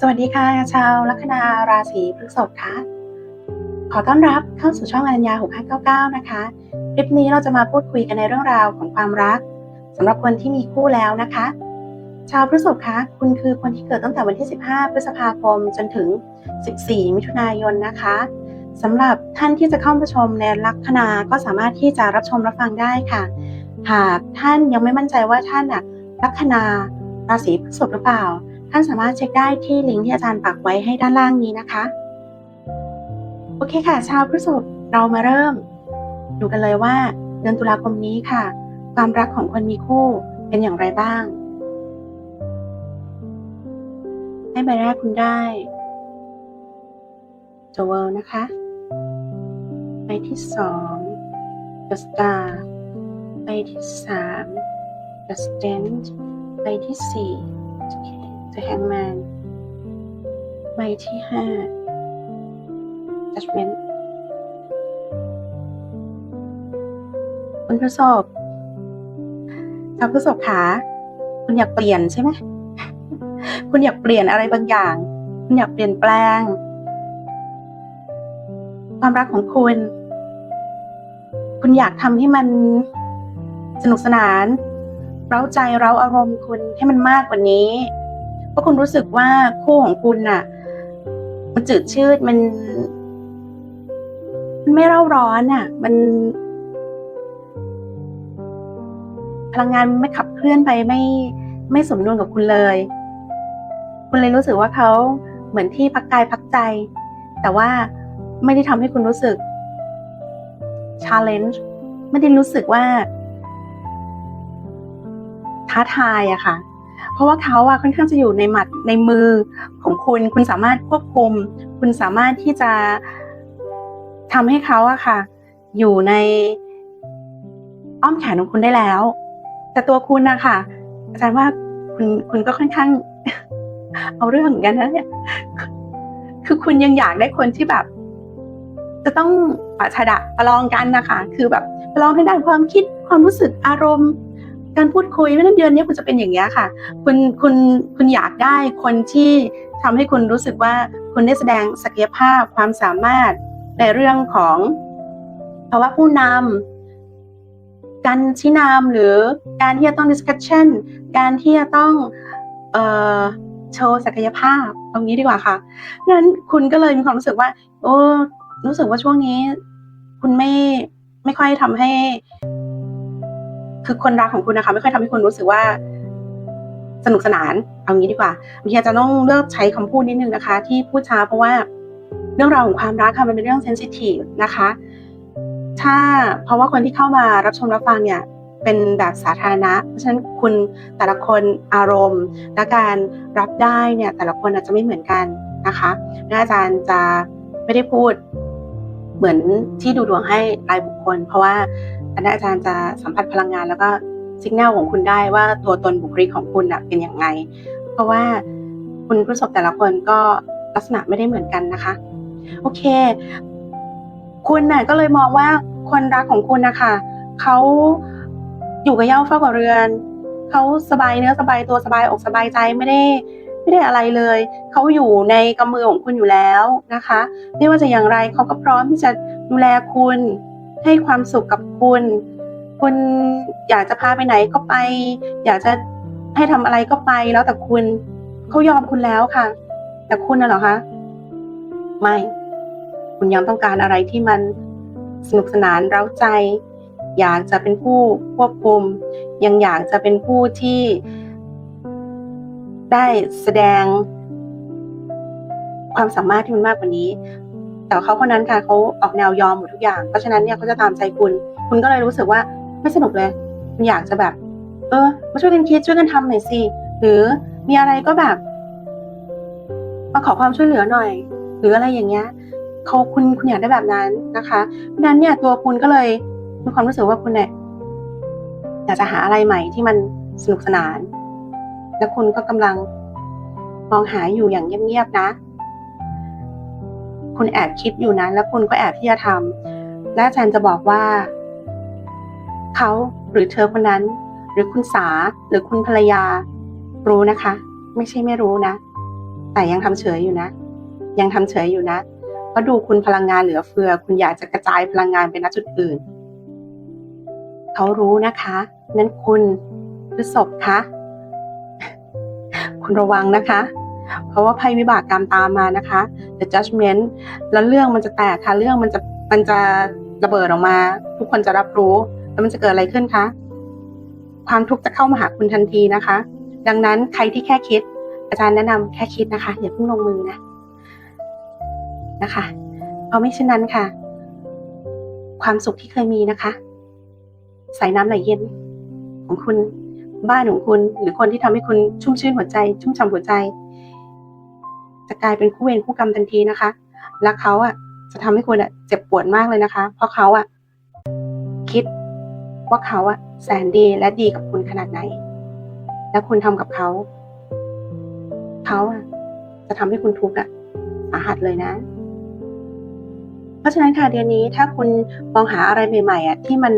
สวัสดีค่ะ ชาวลัคนาราศีพฤษภค่ะ ขอต้อนรับเข้าสู่ช่องอนัญญา6599 นะคะ คลิปนี้เราจะมาพูดคุยกันในเรื่องราวของความรักสำหรับคนที่มีคู่แล้วนะคะ ชาวพฤษภคะคุณคือคนที่เกิดตั้งแต่วันที่ 15 พฤษภาคมจนถึง 14 มิถุนายนนะคะสำหรับท่านที่จะเข้ามาชมในลัคนาก็สามารถที่จะรับชมรับฟังได้ค่ะ หากท่านยังไม่มั่นใจว่าท่านน่ะลัคนาราศีพฤษภหรือเปล่า ท่านสามารถเช็คได้ที่ลิงก์ที่อาจารย์ปักไว้ให้ด้านล่างนี้นะคะ โอเคค่ะ ชาวพฤษภเรามาเริ่ม ดูกันเลยว่าเดือนตุลาคมนี้ค่ะ ความรักของคนมีคู่เป็นอย่างไรบ้าง ให้ใบแรกคุณได้จเวลนะคะใบที่สอง The Star ใบที่สาม The Stand ใบที่สี่ The Hangman ใบที่ห้า Judgment คุณพฤษภชาวพฤษภขาคุณอยากเปลี่ยนใช่ไหม คุณอยากเปลี่ยนอะไรบางอย่าง คุณอยากเปลี่ยนแปลง ความรักของคุณ คุณอยากทำให้มันสนุกสนาน เร้าใจเร้าอารมณ์คุณให้มันมากกว่านี้ ราะคุณรู้สึกว่าคู่ของคุณน่ะ มันจืดชืดมัน มันไม่เร่าร้อนอะ มัน พลังงานไม่ขับเคลื่อนไปไม่ไม่สมดุลกับคุณเลย คุณเลยรู้สึกว่าเขาเหมือนที่พักกายพักใจ แต่ว่าไม่ได้ทำให้คุณรู้สึก challenge ไม่ได้รู้สึกว่า ท้าทายอะค่ะ เพราะว่าเขาอะค่อนข้างจะอยู่ในหมัดในมือของคุณ คุณสามารถควบคุม คุณสามารถที่จะทำให้เขาอะค่ะ อยู่ในอ้อมแขนของคุณได้แล้ว แต่ตัวคุณนะคะอาจารย์ว่าคุณคุณก็ค่อนข้าง เอาเรื่องเหมือนกันนะเนี่ยคือคุณยังอยากได้คนที่แบบ จะต้องปะชะดะประลองกันนะคะ คือแบบประลองทางด้านความคิดความรู้สึกอารมณ์ การพูดคุยเพราะนั้นเดือนนี้คุณจะเป็นอย่างนี้ค่ะ คุณคุณคุณอยากได้คนที่ทำให้คุณรู้สึกว่าคุณได้แสดงศักยภาพความสามารถในเรื่องของภาวะผู้นำการชี้นำหรือการที่จะต้อง discussion การที่จะต้องออโชว์ศักยภาพตรงนี้ดีกว่าค่ะงั้นคุณก็เลยมีความรู้สึกว่า โอ้รู้สึกว่าช่วงนี้ คุณไม่ไม่ค่อยทำให้ คือคนรักของคุณนะคะ ไม่ค่อยทำให้คุณรู้สึกว่าสนุกสนาน เอางี้ดีกว่าบางทีอาจจะต้องเลือกใช้คำพูดนิดนึงนะคะ ที่พูดช้าเพราะว่าเรื่องราวของความรักค่ะมันเป็นเรื่องเซนซิทีฟนะคะ ถ้าเพราะว่าคนที่เข้ามารับชมรับฟังเนี่ยเป็นแบบสาธารณะ เพราะฉะนั้นคุณแต่ละคนอารมณ์ และการรับได้เนี่ยแต่ละคนอาจจะไม่เหมือนกันนะคะและอาจารย์จะไม่ได้พูดเหมือนที่ดูดวงให้รายบุคคล เพราะว่า อันนั้นอาจารย์จะสัมผัสพลังงาน แล้วก็สัญญาณของคุณได้ว่าตัวตนบุคลิกของคุณเป็นอย่างไง เพราะว่าคุณผู้ชมแต่ละคนก็ลักษณะไม่ได้เหมือนกันนะคะ โอเค คุณน่ะก็เลยมองว่าคนรักของคุณนะคะเขาอยู่กับเย้าเฝ้ากับเรือนเขาสบายเนื้อสบายตัวสบายอกสบายใจไม่ได้ไม่ได้อะไรเลย เขาอยู่ในกำมือของคุณอยู่แล้วนะคะ ไม่ว่าจะอย่างไรเขาก็พร้อมที่จะดูแลคุณ ให้ความสุขกับคุณ คุณอยากจะพาไปไหนก็ไป อยากจะให้ทำอะไรก็ไปแล้วแต่คุณเขายอมคุณแล้วค่ะ แต่คุณน่ะเหรอคะไม่ คุณยังต้องการอะไรที่มันสนุกสนานเร้าใจ อยากจะเป็นผู้ควบคุม ยังอยากจะเป็นผู้ที่ได้แสดงความสามารถที่มันมากกว่านี้ แต่เขาคนนั้นค่ะเขาออกแนวยอมหมดทุกอย่าง เพราะฉะนั้นเนี่ยเขาจะตามใจคุณ คุณก็เลยรู้สึกว่าไม่สนุกเลยคุณอยากจะแบบ เออ มาช่วยกันคิดช่วยกันทำหน่อยสิ หรือมีอะไรก็แบบ มาขอความช่วยเหลือหน่อย หรืออะไรอย่างเงี้ยเขาคุณคุณอยากได้แบบนั้นนะคะ เพราะฉะนั้นเนี่ยตัวคุณก็เลยมีความรู้สึกว่าคุณเนี่ยอยากจะหาอะไรใหม่ที่มันสนุกสนาน และคุณก็กำลังมองหาอยู่อย่างเงียบๆนะ คุณแอบคิดอยู่นะแล้วคุณก็แอบที่จะทำและอาจารย์จะบอกว่า เขาหรือเธอคนนั้น หรือคุณสาหรือคุณภรรยา รู้นะคะ ไม่ใช่ไม่รู้นะแแต่ยังทำเฉยอยู่นะ ยังทำเฉยอยู่นะเพราะดูคุณพลังงานเหลือเฟือ คุณอยากจะกระจายพลังงานไปณจุดอื่น เขารู้นะคะ นั้นคุณพฤษภคะ คุณระวังนะคะ เพราะว่าภัยวิบากกรรมตามมานะคะ the judgment แล้วเรื่องมันจะแตกค่ะ เรื่องมันจะมันจะระเบิดออกมา ทุกคนจะรับรู้ แล้วมันจะเกิดอะไรขึ้นคะ ความทุกข์จะเข้ามาหาคุณทันทีนะคะ ดังนั้นใครที่แค่คิด อาจารย์แนะนำแค่คิดนะคะ อย่าเพิ่งลงมือนะนะคะเพราะไม่เช่นนั้นค่ะ ความสุขที่เคยมีนะคะใส่น้ำไหลเย็น ของคุณบ้านของคุณ หรือคนที่ทำให้คุณชุ่มชื่นหัวใจ ชุ่มฉ่ำหัวใจ จะกลายเป็นคู่เวรคู่กรรมทันทีนะคะและเขาอะจะทำให้คุณอะเจ็บปวดมากเลยนะคะ เพราะเขาอะคิดว่าเขาอะแสนดีและดีกับคุณขนาดไหน และคุณทำกับเขา เขาอะจะทำให้คุณทุกข์อะสาหัสเลยนะ เพราะฉะนั้นค่ะเดือนนี้ถ้าคุณมองหาอะไรใหม่ๆอะที่มัน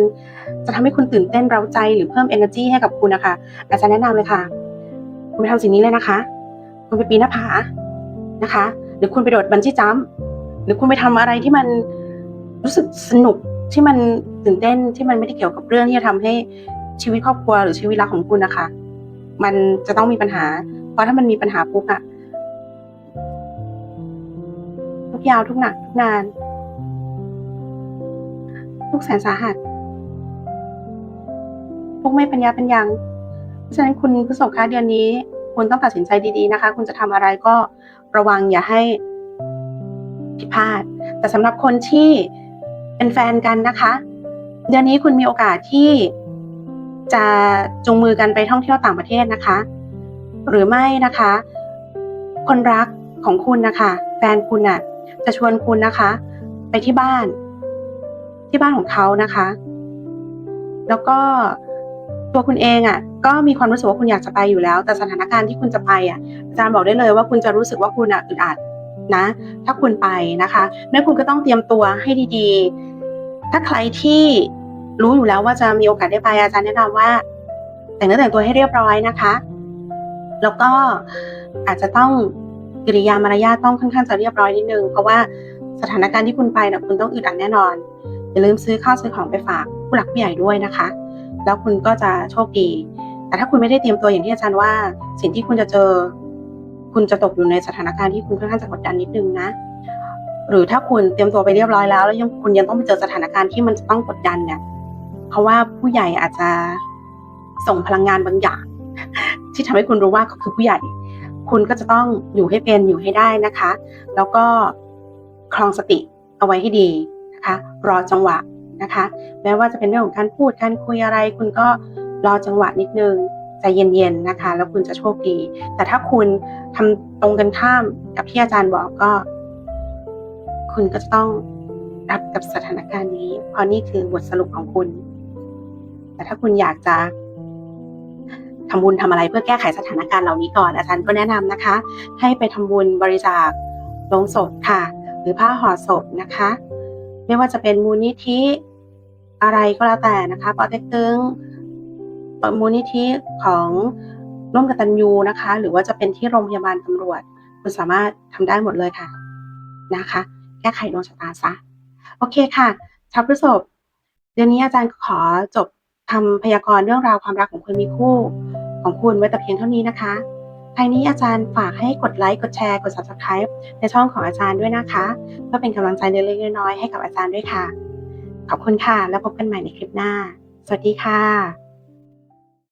จะทำให้คุณตื่นเต้นเร้าใจหรือเพิ่ม energy ให้กับคุณนะคะอาจารย์แนะนำเลยค่ะ คุณไปทำสิ่งนี้เลยนะคะ คุณไปปีนหน้าผา นะคะ หรือคุณไปโดดบันจี้จัมป์หรือคุณไปทำอะไรที่มันรู้สึกสนุกที่มันตื่นเต้นที่มันไม่ได้เกี่ยวกับเรื่องที่จะทำให้ชีวิตครอบครัวหรือชีวิตรักของคุณนะคะ มันจะต้องมีปัญหา เพราะถ้ามันมีปัญหาปุ๊บอะทุกยาวทุกหนักทุกนาน ทุกแสนสาหัสทุกไม่ปัญญาปัญญังเพราะฉะนั้นคุณผู้สบค้าเดือนนี้ คุณต้องตัดสินใจดีๆนะคะ คุณจะทำอะไรก็ระวังอย่าให้ผิดพลาด แต่สำหรับคนที่เป็นแฟนกันนะคะ เดือนนี้คุณมีโอกาสที่จะจูงมือกันไปท่องเที่ยวต่างประเทศนะคะ หรือไม่นะคะ คนรักของคุณนะคะ แฟนคุณน่ะ จะชวนคุณนะคะ ไปที่บ้าน ที่บ้านของเขานะคะ แล้วก็ ตัวคุณเองอะก็มีความรู้สึกว่าคุณอยากจะไปอยู่แล้ว แต่สถานการณ์ที่คุณจะไปอะอาจารย์บอกได้เลยว่าคุณจะรู้สึกว่าคุณอะอึดอัดนะ ถ้าคุณไปนะคะนั่นคุณก็ต้องเตรียมตัวให้ดีๆ ถ้าใครที่รู้อยู่แล้วว่าจะมีโอกาสได้ไปอาจารย์แนะนำว่า แต่งเนื้อแต่งตัวให้เรียบร้อยนะคะ แล้วก็อาจจะต้องกิริยามารยาทต้องค่อนข้างจะเรียบร้อยนิดนึงเพราะว่าสถานการณ์ที่คุณไปนะคุณต้องอึดอัดแน่นอนอย่าลืมซื้อข้าวซื้อของไปฝากผู้หลักผู้ใหญ่ด้วยนะคะ แล้วคุณก็จะโชคดี แต่ถ้าคุณไม่ได้เตรียมตัวอย่างที่อาจารย์ว่า สิ่งที่คุณจะเจอ คุณจะตกอยู่ในสถานการณ์ที่คุณค่อนข้างจะกดดันนิดนึงนะ หรือถ้าคุณเตรียมตัวไปเรียบร้อยแล้ว แล้วยังคุณยังต้องไปเจอสถานการณ์ที่มันจะต้องกดดันเนี่ยเพราะว่าผู้ใหญ่อาจจะส่งพลังงานบางอย่าง ที่ทำให้คุณรู้ว่าเขาคือผู้ใหญ่ คุณก็จะต้องอยู่ให้เป็นอยู่ให้ได้นะคะ แล้วก็คลองสติเอาไว้ให้ดีนะคะ รอจังหวะ นะคะแม้ว่าจะเป็นเรื่องของการพูดการคุยอะไร คุณก็รอจังหวะนิดนึงใจเย็นๆนะคะ แล้วคุณจะโชคดี แต่ถ้าคุณทำตรงกันข้ามกับที่อาจารย์บอกก็ คุณก็จะต้องรับกับสถานการณ์นี้ เพราะนี่คือบทสรุปของคุณ แต่ถ้าคุณอยากจะทำบุญทำอะไรเพื่อแก้ไขสถานการณ์เหล่านี้ก่อน อาจารย์ก็แนะนำนะคะ ให้ไปทำบุญบริจาคลงศพค่ะ หรือผ้าห่อศพนะคะ ไม่ว่าจะเป็นมูลนิธิ อะไรก็แล้วแต่นะคะปอเต็กตึงมูลนิธิของร่วมกตัญญูนะคะ หรือว่าจะเป็นที่โรงพยาบาลตำรวจ คุณสามารถทำได้หมดเลยค่ะนะคะ แก้ไขดวงชะตาซะ โอเคค่ะชาวพฤษภเดือนนี้อาจารย์ขอจบคำพยากรณ์เรื่องราวความรักของคนมีคู่ของคุณไว้แต่เพียงเท่านี้นะคะใครนี้อาจารย์ฝากให้กดไลค์ กดแชร์ กด subscribe ในช่องของอาจารย์ด้วยนะคะ เพื่อเป็นกำลังใจเล็กๆน้อยๆให้กับอาจารย์ด้วยค่ะ ขอบคุณค่ะ แล้วพบกันใหม่ในคลิปหน้า สวัสดีค่ะ